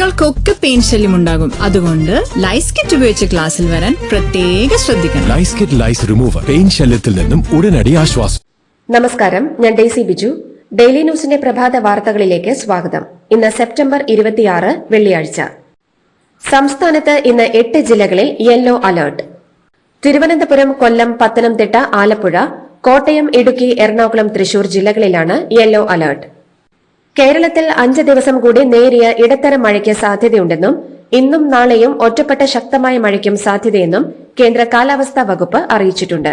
കുട്ടികൾക്കൊക്കെ പെയിൻ ശല്യം ഉണ്ടാകും. അതുകൊണ്ട് ലൈസ് കിറ്റ് ഉപയോഗിച്ച് ക്ലാസ്സിൽ വരാൻ പ്രത്യേക ശ്രദ്ധിക്കണം. Lice kit lice remover pain ശല്യത്തിൽ നിന്നും ഉടനടി ആശ്വാസം. നമസ്കാരം ഞാൻ ഡേസി ബിജു. ഡെയിലി ന്യൂസിന്റെ പ്രഭാത വാർത്തകളിലേക്ക് സ്വാഗതം. ഇന്ന് സെപ്റ്റംബർ ഇരുപത്തിയാറ് വെള്ളിയാഴ്ച. സംസ്ഥാനത്ത് ഇന്ന് എട്ട് ജില്ലകളിൽ യെല്ലോ അലർട്ട്. തിരുവനന്തപുരം കൊല്ലം പത്തനംതിട്ട ആലപ്പുഴ കോട്ടയം ഇടുക്കി എറണാകുളം തൃശൂർ ജില്ലകളിലാണ് യെല്ലോ അലർട്ട്. കേരളത്തിൽ അഞ്ച് ദിവസം കൂടി നേരിയ ഇടത്തരം മഴയ്ക്ക് സാധ്യതയുണ്ടെന്നും ഇന്നും നാളെയും ഒറ്റപ്പെട്ട ശക്തമായ മഴയ്ക്കും സാധ്യതയെന്നും കേന്ദ്ര കാലാവസ്ഥാ വകുപ്പ് അറിയിച്ചിട്ടുണ്ട്.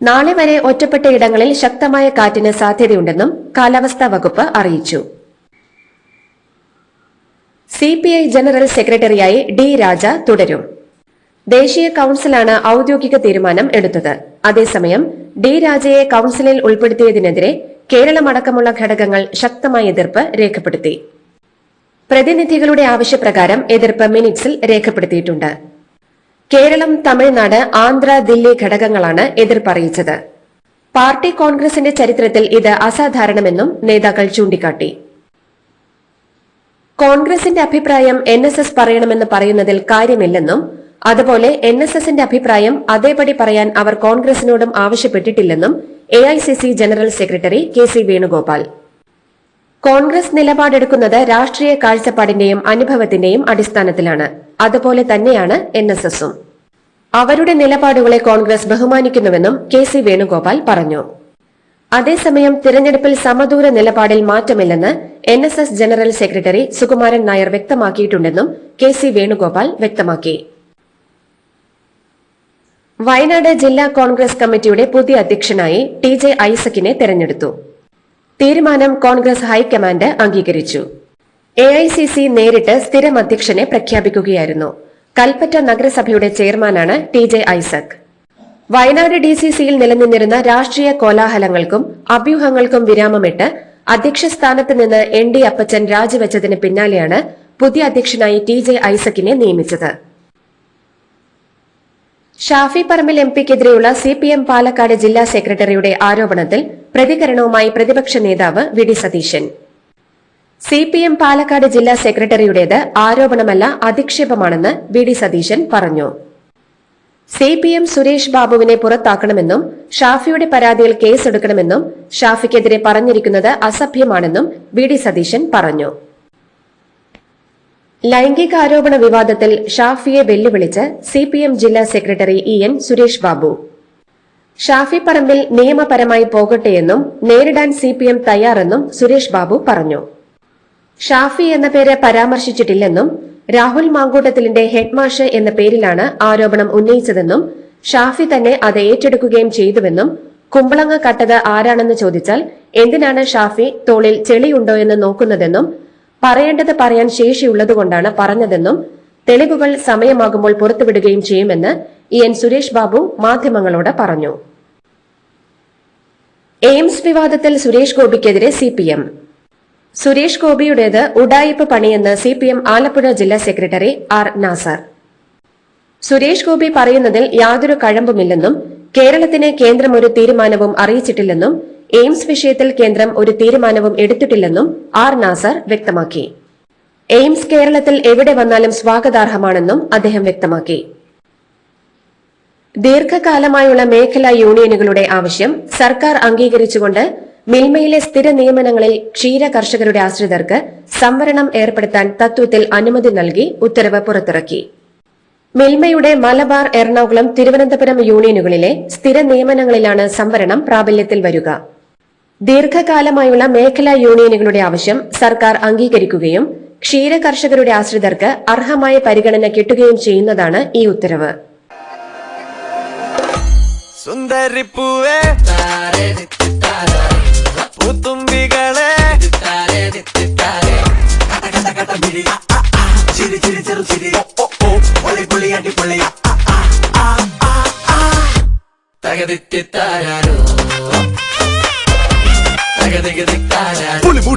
നാളെ വരെ ഒറ്റപ്പെട്ട ഇടങ്ങളിൽ ശക്തമായ കാറ്റിന് സാധ്യതയുണ്ടെന്നും കാലാവസ്ഥാ വകുപ്പ് അറിയിച്ചു. സിപിഐ ജനറൽ സെക്രട്ടറിയായി ഡി രാജ തുടരും. ദേശീയ കൌൺസിലാണ് ഔദ്യോഗിക തീരുമാനം എടുത്തത്. അതേസമയം ഡി രാജയെ കൌൺസിലിൽ ഉൾപ്പെടുത്തിയതിനെതിരെ കേരളമടക്കമുള്ള ഘടകങ്ങൾ ശക്തമായ എതിർപ്പ് രേഖപ്പെടുത്തി. പ്രതിനിധികളുടെ ആവശ്യപ്രകാരം എതിർപ്പ് മിനിറ്റ്സിൽ രേഖപ്പെടുത്തിയിട്ടുണ്ട്. കേരളം തമിഴ്നാട് ആന്ധ്ര ദില്ലി ഘടകങ്ങളാണ് എതിർപ്പറിയിച്ചത്. പാർട്ടി കോൺഗ്രസിന്റെ ചരിത്രത്തിൽ ഇത് അസാധാരണമെന്നും നേതാക്കൾ ചൂണ്ടിക്കാട്ടി. കോൺഗ്രസിന്റെ അഭിപ്രായം എൻ എസ് എസ് പറയണമെന്ന് പറയുന്നതിൽ കാര്യമില്ലെന്നും അതുപോലെ എൻ എസ് എസിന്റെ അഭിപ്രായം അതേപടി പറയാൻ അവർ കോൺഗ്രസിനോടും ആവശ്യപ്പെട്ടിട്ടില്ലെന്നും A I C C general secretary K C Venugopal Congress നിലപാടെടുക്കുന്നത് രാഷ്ട്രീയ കാഴ്ചപ്പാടിന്റെയും അനുഭവത്തിന്റെയും അടിസ്ഥാനത്തിലാണ്. അതുപോലെ തന്നെയാണ് എൻ എസ് എസും. അവരുടെ നിലപാടുകളെ കോൺഗ്രസ് ബഹുമാനിക്കുന്നുവെന്നും കെ സി വേണുഗോപാൽ പറഞ്ഞു. അതേസമയം തിരഞ്ഞെടുപ്പിൽ സമദൂര നിലപാടിൽ മാറ്റമില്ലെന്ന് N general secretary Sukumaran Nair വ്യക്തമാക്കിയിട്ടുണ്ടെന്നും K C Venugopal വ്യക്തമാക്കി. വയനാട് ജില്ലാ കോൺഗ്രസ് കമ്മിറ്റിയുടെ പുതിയ അധ്യക്ഷനായി ടി ജെ ഐസക്കിനെ തെരഞ്ഞെടുത്തു. തീരുമാനം കോൺഗ്രസ് ഹൈക്കമാൻഡ് അംഗീകരിച്ചു. എ ഐ സി സി നേരിട്ട് സ്ഥിരം അധ്യക്ഷനെ പ്രഖ്യാപിക്കുകയായിരുന്നു. കൽപ്പറ്റ നഗരസഭയുടെ ചെയർമാനാണ് T J Isaac. Wayanad D C സിയിൽ നിലനിന്നിരുന്ന രാഷ്ട്രീയ കോലാഹലങ്ങൾക്കും അഭ്യൂഹങ്ങൾക്കും വിരാമമിട്ട് അധ്യക്ഷ സ്ഥാനത്ത് നിന്ന് എൻ ഡി അപ്പച്ചൻ രാജിവെച്ചതിന് പിന്നാലെയാണ് പുതിയ അധ്യക്ഷനായി ടി ജെ ഐസക്കിനെ നിയമിച്ചത്. ഷാഫി പറമ്പിൽ എം പിക്കെതിരെയുള്ള സി പി എം പാലക്കാട് ജില്ലാ സെക്രട്ടറിയുടെ ആരോപണത്തിൽ പ്രതികരണവുമായി പ്രതിപക്ഷ നേതാവ് V D Satheesan. C P M Palakkad ജില്ലാ സെക്രട്ടറിയുടേത് ആരോപണമല്ല അധിക്ഷേപമാണെന്ന് വി ഡി സതീശൻ പറഞ്ഞു. സി പി എം സുരേഷ് ബാബുവിനെ പുറത്താക്കണമെന്നും ഷാഫിയുടെ പരാതിയിൽ കേസെടുക്കണമെന്നും ഷാഫിക്കെതിരെ പറഞ്ഞിരിക്കുന്നത് അസഭ്യമാണെന്നും വി ഡി സതീശൻ പറഞ്ഞു. ലൈംഗികാരോപണ വിവാദത്തിൽ ഷാഫിയെ വെല്ലുവിളിച്ച് സി പി എം ജില്ലാ സെക്രട്ടറി ഇ എൻ സുരേഷ് ബാബു. ഷാഫി പറമ്പിൽ നിയമപരമായി പോകട്ടെയെന്നും നേരിടാൻ സി പി എം തയ്യാറെന്നും സുരേഷ് ബാബു പറഞ്ഞു. ഷാഫി എന്ന പേര് പരാമർശിച്ചിട്ടില്ലെന്നും രാഹുൽ മാങ്കൂട്ടത്തിലിന്റെ ഹെഡ്മാഷ് എന്ന പേരിലാണ് ആരോപണം ഉന്നയിച്ചതെന്നും ഷാഫി തന്നെ അത് ഏറ്റെടുക്കുകയും ചെയ്തുവെന്നും കുമ്പളങ്ങ കട്ടത് ആരാണെന്ന് ചോദിച്ചാൽ എന്തിനാണ് ഷാഫി തോളിൽ ചെളിയുണ്ടോയെന്ന് നോക്കുന്നതെന്നും പറയേണ്ടത് പറയാൻ ശേഷിയുള്ളതുകൊണ്ടാണ് പറഞ്ഞതെന്നും തെളിവുകൾ സമയമാകുമ്പോൾ പുറത്തുവിടുകയും ചെയ്യുമെന്ന് ഇ എൻ സുരേഷ് ബാബു മാധ്യമങ്ങളോട് പറഞ്ഞു. എയിംസ് വിവാദത്തിൽ സുരേഷ് ഗോപിക്കെതിരെ സി പി എം. സുരേഷ് ഗോപിയുടേത് ഉഡായിപ്പ് പണിയെന്ന് സി പി എം ആലപ്പുഴ ജില്ലാ സെക്രട്ടറി ആർ നാസർ. സുരേഷ് ഗോപി പറയുന്നതിൽ യാതൊരു കഴമ്പുമില്ലെന്നും കേരളത്തിന് കേന്ദ്രം ഒരു തീരുമാനവും അറിയിച്ചിട്ടില്ലെന്നും എയിംസ് വിഷയത്തിൽ കേന്ദ്രം ഒരു തീരുമാനവും എടുത്തിട്ടില്ലെന്നും ആർ നാസർ വ്യക്തമാക്കി. എയിംസ് കേരളത്തിൽ എവിടെ വന്നാലും സ്വാഗതാർഹമാണെന്നും അദ്ദേഹം വ്യക്തമാക്കി. ദീർഘകാലമായുള്ള മേഖലാ യൂണിയനുകളുടെ ആവശ്യം സർക്കാർ അംഗീകരിച്ചുകൊണ്ട് മിൽമയിലെ സ്ഥിര നിയമനങ്ങളിൽ ക്ഷീര കർഷകരുടെ ആശ്രിതർക്ക് സംവരണം ഏർപ്പെടുത്താൻ തത്വത്തിൽ അനുമതി നൽകി ഉത്തരവ് പുറത്തിറക്കി. മിൽമയുടെ മലബാർ എറണാകുളം തിരുവനന്തപുരം യൂണിയനുകളിലെ സ്ഥിര നിയമനങ്ങളിലാണ് സംവരണം പ്രാബല്യത്തിൽ വരിക. ദീർഘകാലമായുള്ള മേഖലാ യൂണിയനുകളുടെ ആവശ്യം സർക്കാർ അംഗീകരിക്കുകയും ക്ഷീര കർഷകരുടെ ആശ്രിതർക്ക് അർഹമായ പരിഗണന കിട്ടുകയും ചെയ്യുന്നതാണ് ഈ ഉത്തരവ്. സുന്ദരിപ്പൂവേ പൂത്തുമ്പികളെ ചിരി ചിരി ചെറു ചിരി ഓ ഓ പൊളി പൊളി അടിപൊളി തക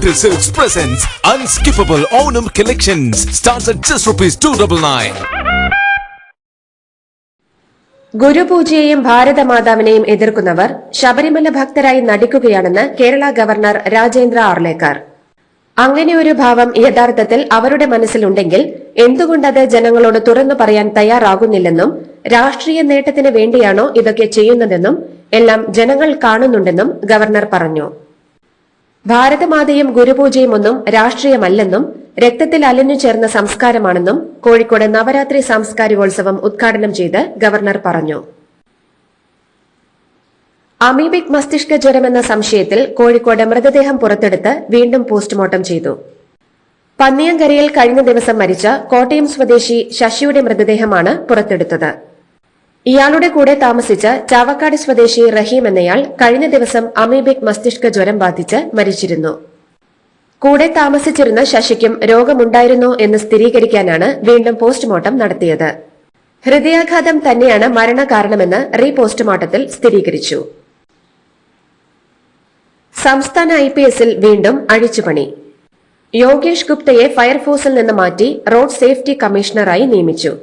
തകതികതിത്താരാരോ Silks presents Unskippable Onam Collections. Starts at just rupees 299. ഗുരുപൂജയെയും ഭാരതമാതാവിനെയും എതിർക്കുന്നവർ ശബരിമല ഭക്തരായി നടിക്കുകയാണെന്ന് കേരള ഗവർണർ രാജേന്ദ്ര ആർലേക്കർ അങ്ങനെ ഒരു ഭാവം യഥാർത്ഥത്തിൽ അവരുടെ മനസ്സിലുണ്ടെങ്കിൽ എന്തുകൊണ്ടത് ജനങ്ങളോട് തുറന്നു പറയാൻ തയ്യാറാകുന്നില്ലെന്നും രാഷ്ട്രീയ നേട്ടത്തിന് വേണ്ടിയാണോ ഇതൊക്കെ ചെയ്യുന്നതെന്നും എല്ലാം ജനങ്ങൾ കാണുന്നുണ്ടെന്നും ഗവർണർ പറഞ്ഞു ഭാരതമാതയും ഗുരുപൂജയും ഒന്നും രാഷ്ട്രീയമല്ലെന്നും രക്തത്തിൽ അലിഞ്ഞു ചേർന്ന സംസ്കാരമാണെന്നും കോഴിക്കോട് നവരാത്രി സാംസ്കാരികോത്സവം ഉദ്ഘാടനം ചെയ്ത് ഗവർണർ പറഞ്ഞു. അമീബിക് മസ്തിഷ്ക ജ്വരമെന്ന സംശയത്തിൽ കോഴിക്കോട് മൃതദേഹം പുറത്തെടുത്ത് വീണ്ടും പോസ്റ്റ്മോർട്ടം ചെയ്തു. പന്നിയങ്കരയിൽ കഴിഞ്ഞ ദിവസം മരിച്ച കോട്ടയം സ്വദേശി ശശിയുടെ മൃതദേഹമാണ് പുറത്തെടുത്തത്. ഇയാളുടെ കൂടെ താമസിച്ച ചാവക്കാട് സ്വദേശി റഹീം എന്നയാൾ കഴിഞ്ഞ ദിവസം അമീബിക് മസ്തിഷ്ക ജ്വരം ബാധിച്ച് മരിച്ചിരുന്നു. കൂടെ താമസിച്ചിരുന്ന ശശിക്കും രോഗമുണ്ടായിരുന്നോ എന്ന് സ്ഥിരീകരിക്കാനാണ് വീണ്ടും പോസ്റ്റ്മോർട്ടം നടത്തിയത്. ഹൃദയാഘാതം തന്നെയാണ് മരണകാരണമെന്ന് റീ പോസ്റ്റ്മോർട്ടത്തിൽ സ്ഥിരീകരിച്ചു. സംസ്ഥാന ഐ പി എസിൽ വീണ്ടും അഴിച്ചുപണി. യോഗേഷ് ഗുപ്തയെ ഫയർഫോഴ്സിൽ നിന്ന് മാറ്റി റോഡ് സേഫ്റ്റി കമ്മീഷണറായി നിയമിച്ചു.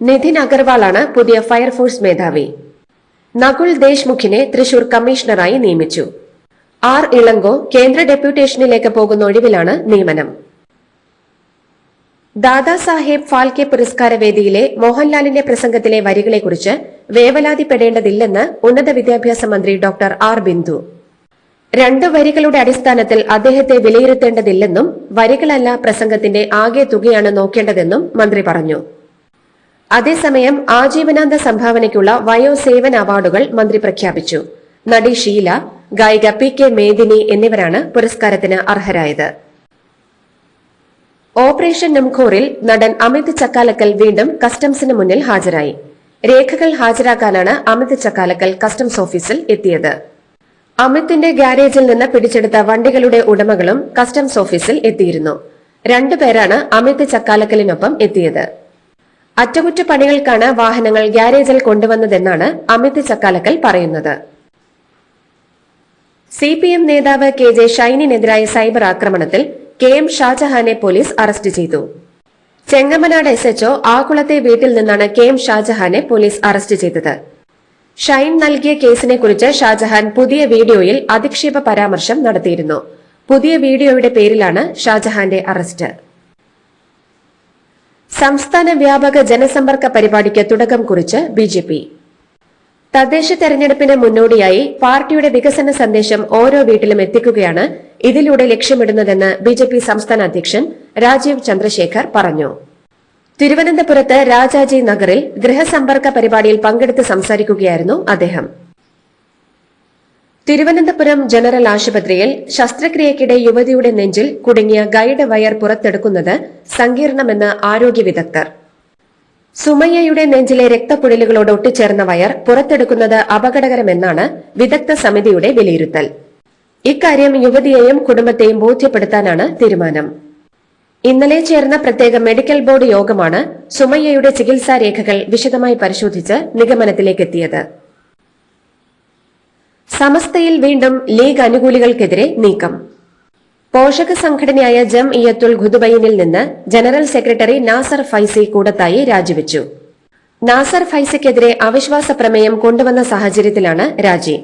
നിതിൻ അഗർവാളാണ് പുതിയ ഫയർഫോഴ്സ് മേധാവി. നകുൽ ദേശ്മുഖിനെ തൃശൂർ കമ്മീഷണറായി നിയമിച്ചു. ആർ ഇളങ്കോ കേന്ദ്ര ഡെപ്യൂട്ടേഷനിലേക്ക് പോകുന്ന ഒഴിവിലാണ് നിയമനം. ദാദാസാഹേബ് ഫാൽക്കെ പുരസ്കാര വേദിയിലെ മോഹൻലാലിന്റെ പ്രസംഗത്തിലെ വരികളെക്കുറിച്ച് വേവലാതിപ്പെടേണ്ടതില്ലെന്ന് ഉന്നത വിദ്യാഭ്യാസ മന്ത്രി ഡോക്ടർ ആർ ബിന്ദു. രണ്ട് വരികളുടെ അടിസ്ഥാനത്തിൽ അദ്ദേഹത്തെ വിലയിരുത്തേണ്ടതില്ലെന്നും വരികളല്ല പ്രസംഗത്തിന്റെ ആകെ തുകയാണ് നോക്കേണ്ടതെന്നും മന്ത്രി പറഞ്ഞു. അതേസമയം ആജീവനാന്ത സംഭാവനയ്ക്കുള്ള വയോസേവന അവാർഡുകൾ മന്ത്രി പ്രഖ്യാപിച്ചു. നടി ഷീല ഗായിക പി കെ മേദിനി എന്നിവരാണ് പുരസ്കാരത്തിന് അർഹരായത്. ഓപ്പറേഷൻ നംഖോറിൽ നടൻ അമിത് ചക്കാലക്കൽ വീണ്ടും കസ്റ്റംസിന് മുന്നിൽ ഹാജരായി. രേഖകൾ ഹാജരാക്കാനാണ് അമിത് ചക്കാലക്കൽ കസ്റ്റംസ് ഓഫീസിൽ എത്തിയത്. അമിത്തിന്റെ ഗാരേജിൽ നിന്ന് പിടിച്ചെടുത്ത വണ്ടികളുടെ ഉടമകളും കസ്റ്റംസ് ഓഫീസിൽ എത്തിയിരുന്നു. രണ്ടുപേരാണ് അമിത് ചക്കാലക്കലിനൊപ്പം എത്തിയത്. അറ്റകുറ്റപ്പണികൾക്കാണ് വാഹനങ്ങൾ ഗ്യാരേജിൽ കൊണ്ടുവന്നതെന്നാണ് അമിത് ചക്കാലക്കൽ പറയുന്നത്. സി പി എം നേതാവ് കെ ജെ ഷൈനിനെതിരായ സൈബർ ആക്രമണത്തിൽ കെ എം ഷാജഹാനെ പോലീസ് അറസ്റ്റ് ചെയ്തു. ചെങ്ങമനാട് എസ് എച്ച്ഒ ആകുളത്തെ വീട്ടിൽ നിന്നാണ് കെ എം ഷാജഹാനെ പോലീസ് അറസ്റ്റ് ചെയ്തത്. ഷൈൻ നൽകിയ കേസിനെക്കുറിച്ച് ഷാജഹാൻ പുതിയ വീഡിയോയിൽ അധിക്ഷേപ പരാമർശം നടത്തിയിരുന്നു. പുതിയ വീഡിയോയുടെ പേരിലാണ് ഷാജഹാന്റെ അറസ്റ്റ്. സംസ്ഥാന വ്യാപക ജനസമ്പർക്ക പരിപാടിക്ക് തുടക്കം കുറിച്ച് ബി ജെ പി. തദ്ദേശ തെരഞ്ഞെടുപ്പിന് മുന്നോടിയായി പാർട്ടിയുടെ വികസന സന്ദേശം ഓരോ വീട്ടിലും എത്തിക്കുകയാണ് ഇതിലൂടെ ലക്ഷ്യമിടുന്നതെന്ന് ബി ജെ പി സംസ്ഥാന അധ്യക്ഷൻ രാജീവ് ചന്ദ്രശേഖർ പറഞ്ഞു. തിരുവനന്തപുരത്ത് രാജാജി നഗറിൽ ഗൃഹസമ്പർക്ക പരിപാടിയിൽ പങ്കെടുത്ത് സംസാരിക്കുകയായിരുന്നു അദ്ദേഹം. തിരുവനന്തപുരം ജനറൽ ആശുപത്രിയിൽ ശസ്ത്രക്രിയയ്ക്കിടെ യുവതിയുടെ നെഞ്ചിൽ കുടുങ്ങിയ ഗൈഡ് വയർ പുറത്തെടുക്കുന്നത് സങ്കീർണമെന്ന് ആരോഗ്യ വിദഗ്ധർ. സുമയ്യയുടെ നെഞ്ചിലെ രക്തക്കുഴലുകളോട് ഒട്ടിച്ചേർന്ന വയർ പുറത്തെടുക്കുന്നത് അപകടകരമെന്നാണ് വിദഗ്ധ സമിതിയുടെ വിലയിരുത്തൽ. ഇക്കാര്യം യുവതിയെയും കുടുംബത്തെയും ബോധ്യപ്പെടുത്താനാണ് തീരുമാനം. ഇന്നലെ ചേർന്ന പ്രത്യേക മെഡിക്കൽ ബോർഡ് യോഗമാണ് സുമയ്യയുടെ ചികിത്സാ രേഖകൾ വിശദമായി പരിശോധിച്ച് നിഗമനത്തിലേക്കെത്തിയത്. സമസ്തയിൽ വീണ്ടും ലീഗ് അനുകൂലികൾക്കെതിരെ നീക്കം. പോഷക സംഘടനയായ ജം ഇയത്തുൽ ഖുദുബൈനിൽ നിന്ന് ജനറൽ സെക്രട്ടറി നാസർ ഫൈസി കൂടത്തായി രാജിവെച്ചു. നാസർ ഫൈസിക്കെതിരെ അവിശ്വാസ പ്രമേയം കൊണ്ടുവന്ന സാഹചര്യത്തിലാണ് രാജി.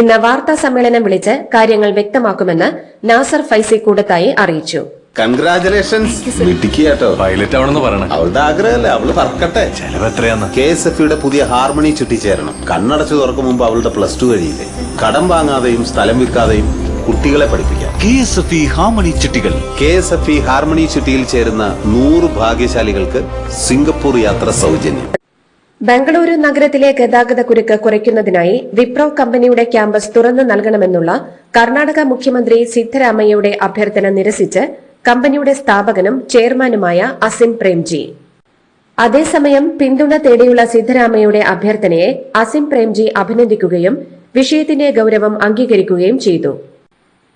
ഇന്ന് വാർത്താ സമ്മേളനം വിളിച്ച് കാര്യങ്ങൾ വ്യക്തമാക്കുമെന്ന് നാസർ ഫൈസി കൂടത്തായി അറിയിച്ചു. കൺഗ്രാചുലേഷൻസ് മിടുക്കിയാട്ടോ പൈലറ്റ് ആവണമെന്ന് പറയണേ. അവളുടെ ആഗ്രഹമല്ലേ? അവൾ പറക്കട്ടെ. ചെലവ് എത്രയാന്ന്? കെ എസ് എഫ് യുടെ പുതിയ ഹാർമണി ചുറ്റിച്ചേരണം കണ്ണടച്ചു തുറക്കും മുമ്പ് അവളുടെ പ്ലസ് ടു കഴിയില്ലേ? കടം വാങ്ങാതെയും സ്ഥലം വിൽക്കാതെയും കുട്ടികളെ പഠിപ്പിക്കാം. K S F E harmony ചിട്ടികൾ. K S F E harmony ചിട്ടിയിൽ ചേരുന്ന നൂറ് ഭാഗ്യശാലികൾക്ക് സിംഗപ്പൂർ യാത്ര സൗജന്യം. ബംഗളൂരു നഗരത്തിലെ ഗതാഗത കുരുക്ക് കുറയ്ക്കുന്നതിനായി വിപ്രോ കമ്പനിയുടെ ക്യാമ്പസ് തുറന്നു നൽകണമെന്നുള്ള കർണാടക മുഖ്യമന്ത്രി സിദ്ധരാമയ്യയുടെ അഭ്യർത്ഥന നിരസിച്ച് കമ്പനിയുടെ സ്ഥാപകനും ചെയർമാനുമായ അസിം പ്രേംജി. അതേസമയം പിന്തുണ തേടിയുള്ള സിദ്ധരാമയുടെ അഭ്യർത്ഥനയെ അസിം പ്രേംജി അഭിനന്ദിക്കുകയും വിഷയത്തിന്റെ ഗൌരവം അംഗീകരിക്കുകയും ചെയ്തു.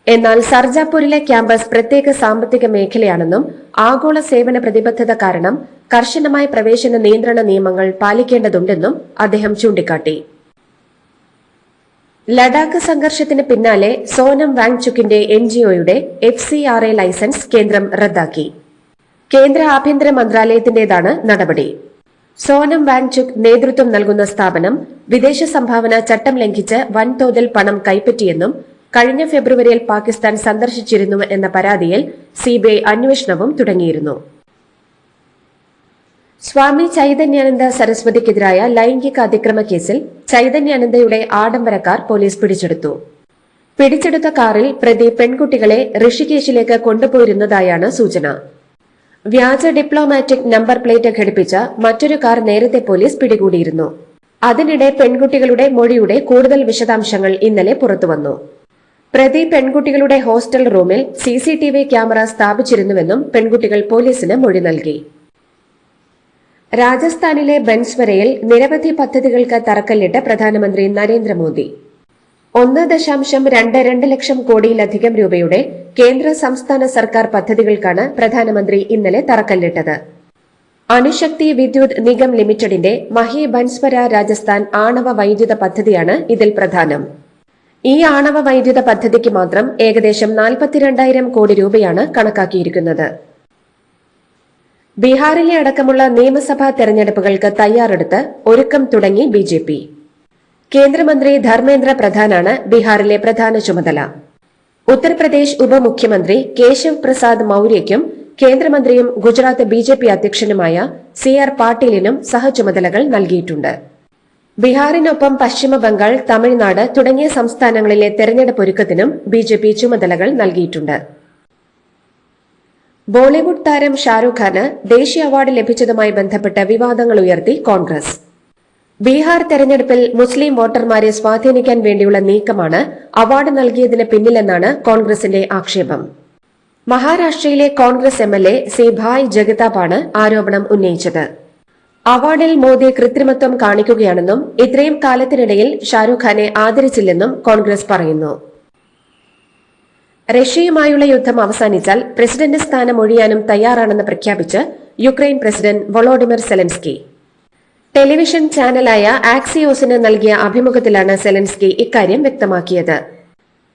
എന്നാൽ സർജാപൂരിലെ ക്യാമ്പസ് പ്രത്യേക സാമ്പത്തിക മേഖലയാണെന്നും ആഗോള സേവന പ്രതിബദ്ധത കാരണം കർശനമായ പ്രവേശന നിയന്ത്രണ നിയമങ്ങൾ പാലിക്കേണ്ടതുണ്ടെന്നും അദ്ദേഹം ചൂണ്ടിക്കാട്ടി. ലഡാക്ക് സംഘർഷത്തിന് പിന്നാലെ സോനം വാങ്ചുക്കിന്റെ N എൻജിഒയുടെ F C R A licence കേന്ദ്രം റദ്ദാക്കി. കേന്ദ്ര ആഭ്യന്തര മന്ത്രാലയത്തിന്റേതാണ് നടപടി. സോനം വാങ്ചുക് നേതൃത്വം നൽകുന്ന സ്ഥാപനം വിദേശ സംഭാവന ചട്ടം ലംഘിച്ച് വൻതോതിൽ പണം കൈപ്പറ്റിയെന്നും കഴിഞ്ഞ ഫെബ്രുവരിയിൽ പാകിസ്ഥാൻ സന്ദർശിച്ചിരുന്നു എന്ന പരാതിയിൽ സിബിഐ അന്വേഷണവും തുടങ്ങിയിരുന്നു. സ്വാമി ചൈതന്യാനന്ദ സരസ്വതിക്കെതിരായ ലൈംഗിക അതിക്രമ കേസിൽ ചൈതന്യാനന്ദയുടെ ആഡംബരക്കാർ പോലീസ് പിടിച്ചെടുത്തു. പിടിച്ചെടുത്ത കാറിൽ പ്രതി പെൺകുട്ടികളെ ഋഷികേശിലേക്ക് കൊണ്ടുപോയിരുന്നതായാണ് സൂചന. വ്യാജ ഡിപ്ലോമാറ്റിക് നമ്പർ പ്ലേറ്റ് ഘടിപ്പിച്ച മറ്റൊരു കാർ നേരത്തെ പോലീസ് പിടികൂടിയിരുന്നു. അതിനിടെ പെൺകുട്ടികളുടെ മൊഴിയുടെ കൂടുതൽ വിശദാംശങ്ങൾ ഇന്നലെ പുറത്തുവന്നു. പ്രതി പെൺകുട്ടികളുടെ ഹോസ്റ്റൽ റൂമിൽ സിസിടിവി ക്യാമറ സ്ഥാപിച്ചിരുന്നുവെന്നും പെൺകുട്ടികൾ പോലീസിന് മൊഴി നൽകി. രാജസ്ഥാനിലെ ബൻസ്വരയിൽ നിരവധി പദ്ധതികൾക്ക് തറക്കല്ലിട്ട് പ്രധാനമന്ത്രി നരേന്ദ്രമോദി. ഒന്ന് ദശാംശം രണ്ട് രണ്ട് ലക്ഷം കോടിയിലധികം രൂപയുടെ കേന്ദ്ര സംസ്ഥാന സർക്കാർ പദ്ധതികൾക്കാണ് പ്രധാനമന്ത്രി ഇന്നലെ തറക്കല്ലിട്ടത്. അണുശക്തി വിദ്യുത് നിഗം ലിമിറ്റഡിന്റെ മഹി ബൻസ്വര രാജസ്ഥാൻ ആണവ വൈദ്യുത പദ്ധതിയാണ് ഇതിൽ പ്രധാനം. ഈ ആണവ വൈദ്യുത പദ്ധതിക്ക് മാത്രം ഏകദേശം നാൽപ്പത്തിരണ്ടായിരം കോടി രൂപയാണ് കണക്കാക്കിയിരിക്കുന്നത്. ബീഹാറിലെ അടക്കമുള്ള നിയമസഭാ തെരഞ്ഞെടുപ്പുകൾക്ക് തയ്യാറെടുത്ത് ഒരുക്കം തുടങ്ങി ബി ജെ പി. കേന്ദ്രമന്ത്രി ധർമ്മേന്ദ്ര പ്രധാനാണ് ബീഹാറിലെ പ്രധാന ചുമതല. ഉത്തർപ്രദേശ് ഉപമുഖ്യമന്ത്രി കേശവ് പ്രസാദ് മൌര്യയ്ക്കും കേന്ദ്രമന്ത്രിയും ഗുജറാത്ത് ബി ജെ പി അധ്യക്ഷനുമായ സി ആർ പാട്ടീലിനും സഹചുമതലകൾ നൽകിയിട്ടുണ്ട്. ബീഹാറിനൊപ്പം പശ്ചിമബംഗാൾ തമിഴ്നാട് തുടങ്ങിയ സംസ്ഥാനങ്ങളിലെ തെരഞ്ഞെടുപ്പ് ഒരുക്കത്തിനും ബി ജെ പി ചുമതലകൾ നൽകിയിട്ടുണ്ട്. ബോളിവുഡ് താരം ഷാരൂഖ് ഖാന് ദേശീയ അവാർഡ് ലഭിച്ചതുമായി ബന്ധപ്പെട്ട വിവാദങ്ങൾ ഉയർത്തി കോൺഗ്രസ്. ബീഹാർ തെരഞ്ഞെടുപ്പിൽ മുസ്ലിം വോട്ടർമാരെ സ്വാധീനിക്കാൻ വേണ്ടിയുള്ള നീക്കമാണ് അവാർഡ് നൽകിയതിന് പിന്നിലെന്നാണ് കോൺഗ്രസിന്റെ ആക്ഷേപം. മഹാരാഷ്ട്രയിലെ Congress M L A C Bhai ജഗതാപാണ് ആരോപണം ഉന്നയിച്ചത്. അവാർഡിൽ മോദി കൃത്രിമത്വം കാണിക്കുകയാണെന്നും ഇത്രയും കാലത്തിനിടയിൽ ഷാരൂഖ് ഖാനെ ആദരിച്ചില്ലെന്നും കോൺഗ്രസ് പറയുന്നു. റഷ്യയുമായുള്ള യുദ്ധം അവസാനിച്ചാൽ പ്രസിഡന്റ് സ്ഥാനം ഒഴിയാനും തയ്യാറാണെന്ന് പ്രഖ്യാപിച്ച് Ukraine president Volodymyr Zelensky. Television ചാനലായ ആക്സിയോസിന് നൽകിയ അഭിമുഖത്തിലാണ് സെലൻസ്കി ഇക്കാര്യം വ്യക്തമാക്കിയത്.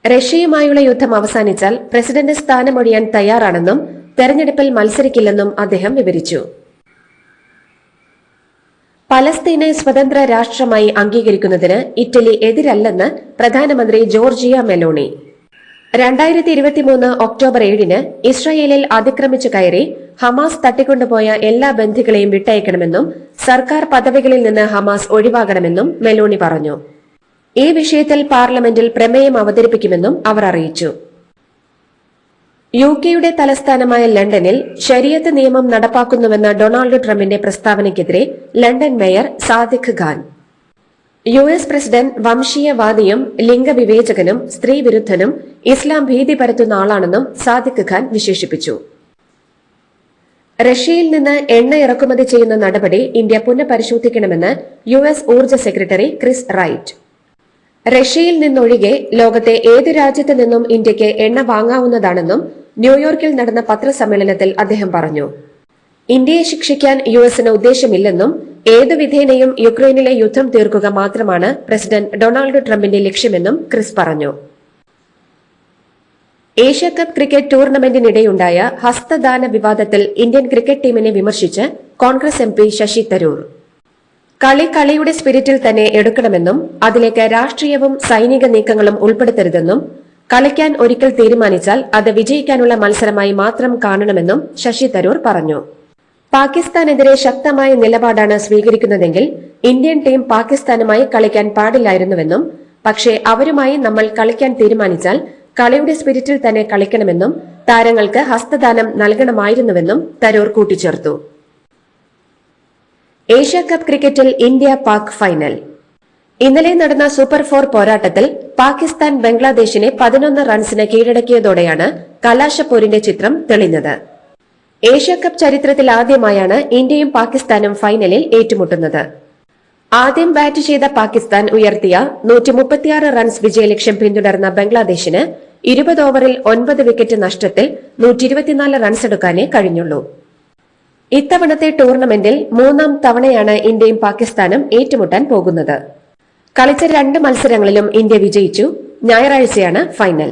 റഷ്യയുമായുള്ള യുദ്ധം അവസാനിച്ചാൽ പ്രസിഡന്റ് സ്ഥാനമൊഴിയാൻ തയ്യാറാണെന്നും തെരഞ്ഞെടുപ്പിൽ മത്സരിക്കില്ലെന്നും അദ്ദേഹം വിവരിച്ചു. പലസ്തീനെ സ്വതന്ത്ര രാഷ്ട്രമായി അംഗീകരിക്കുന്നതിന് ഇറ്റലി എതിരല്ലെന്ന് പ്രധാനമന്ത്രി ജോർജിയ മെലോണി. രണ്ടായിരത്തി ഇരുപത്തിമൂന്ന് ഒക്ടോബർ ഏഴിന് ഇസ്രായേലിൽ അതിക്രമിച്ചു കയറി ഹമാസ് തട്ടിക്കൊണ്ടുപോയ എല്ലാ ബന്ധികളെയും വിട്ടയക്കണമെന്നും സർക്കാർ പദവികളിൽ നിന്ന് ഹമാസ് ഒഴിവാകണമെന്നും മെലോണി പറഞ്ഞു. ഈ വിഷയത്തിൽ പാർലമെന്റിൽ പ്രമേയം അവതരിപ്പിക്കുമെന്നും അവർ അറിയിച്ചു. യു കെയുടെ തലസ്ഥാനമായ ലണ്ടനിൽ ശരിയത്ത് നിയമം നടപ്പാക്കുന്നുവെന്ന ഡൊണാൾഡ് ട്രംപിന്റെ പ്രസ്താവനയ്ക്കെതിരെ London mayor Sadiq Khan U S president വംശീയവാദിയും ലിംഗവിവേചകനും സ്ത്രീവിരുദ്ധനും ഇസ്ലാം ഭീതി പരത്തുന്ന ആളാണെന്നും സാദിഖ് ഖാൻ വിശേഷിപ്പിച്ചു. റഷ്യയിൽ നിന്ന് എണ്ണ ഇറക്കുമതി ചെയ്യുന്ന നടപടി ഇന്ത്യ പുനഃപരിശോധിക്കണമെന്ന് യു എസ് ഊർജ സെക്രട്ടറി ക്രിസ് റൈറ്റ്. റഷ്യയിൽ നിന്നൊഴികെ ലോകത്തെ ഏത് രാജ്യത്ത് നിന്നും ഇന്ത്യയ്ക്ക് എണ്ണ വാങ്ങാവുന്നതാണെന്നും ന്യൂയോർക്കിൽ നടന്ന പത്രസമ്മേളനത്തിൽ അദ്ദേഹം പറഞ്ഞു. ഇന്ത്യയെ ശിക്ഷിക്കാൻ യു എസിന് ഉദ്ദേശമില്ലെന്നും ഏതു വിധേനയും യുക്രൈനിലെ യുദ്ധം തീർക്കുക മാത്രമാണ് പ്രസിഡന്റ് ഡൊണാൾഡ് ട്രംപിന്റെ ലക്ഷ്യമെന്നും ക്രിസ് പറഞ്ഞു. ഏഷ്യാകപ്പ് ക്രിക്കറ്റ് ടൂർണമെന്റിനിടെയുണ്ടായ ഹസ്തദാന വിവാദത്തിൽ ഇന്ത്യൻ ക്രിക്കറ്റ് ടീമിനെ വിമർശിച്ച് കോൺഗ്രസ് എം പി ശശി തരൂർ. കളി കളിയുടെ സ്പിരിറ്റിൽ തന്നെ എടുക്കണമെന്നും അതിലേക്ക് രാഷ്ട്രീയവും സൈനിക നീക്കങ്ങളും ഉൾപ്പെടുത്തരുതെന്നും കളിക്കാൻ ഒരിക്കൽ തീരുമാനിച്ചാൽ അത് വിജയിക്കാനുള്ള മത്സരമായി മാത്രം കാണണമെന്നും ശശി തരൂർ പറഞ്ഞു. പാകിസ്ഥാനെതിരെ ശക്തമായ നിലപാടാണ് സ്വീകരിക്കുന്നതെങ്കിൽ ഇന്ത്യൻ ടീം പാകിസ്ഥാനുമായി കളിക്കാൻ പാടില്ലായിരുന്നുവെന്നും പക്ഷേ അവരുമായി നമ്മൾ കളിക്കാൻ തീരുമാനിച്ചാൽ കളിയുടെ സ്പിരിറ്റിൽ തന്നെ കളിക്കണമെന്നും താരങ്ങൾക്ക് ഹസ്തദാനം നൽകണമായിരുന്നുവെന്നും തരൂർ കൂട്ടിച്ചേർത്തു. ഏഷ്യാകപ്പ് ക്രിക്കറ്റിൽ ഇന്ത്യ പാക് ഫൈനൽ. ഇന്നലെ നടന്ന സൂപ്പർ ഫോർ പോരാട്ടത്തിൽ പാകിസ്ഥാൻ ബംഗ്ലാദേശിനെ പതിനൊന്ന് റൺസിന് കീഴടക്കിയതോടെയാണ് കലാശപ്പോരിന്റെ ചിത്രം തെളിഞ്ഞത്. ഏഷ്യാകപ്പ് ചരിത്രത്തിൽ ആദ്യമായാണ് ഇന്ത്യയും പാകിസ്ഥാനും ഫൈനലിൽ ഏറ്റുമുട്ടുന്നത്. ആദ്യം ബാറ്റ് ചെയ്ത പാകിസ്ഥാൻ ഉയർത്തിയ നൂറ്റി മുപ്പത്തിയാറ് റൺസ് വിജയലക്ഷ്യം പിന്തുടർന്ന ബംഗ്ലാദേശിന് ഇരുപത് ഓവറിൽ ഒൻപത് വിക്കറ്റ് നഷ്ടത്തിൽ നൂറ്റി ഇരുപത്തിനാല് റൺസ് എടുക്കാനേ കഴിഞ്ഞുള്ളൂ. ഇത്തവണത്തെ ടൂർണമെന്റിൽ മൂന്നാം തവണയാണ് ഇന്ത്യയും പാകിസ്ഥാനും ഏറ്റുമുട്ടാൻ പോകുന്നത്. കളിച്ച രണ്ട് മത്സരങ്ങളിലും ഇന്ത്യ വിജയിച്ചു. ഞായറാഴ്ചയാണ് ഫൈനൽ.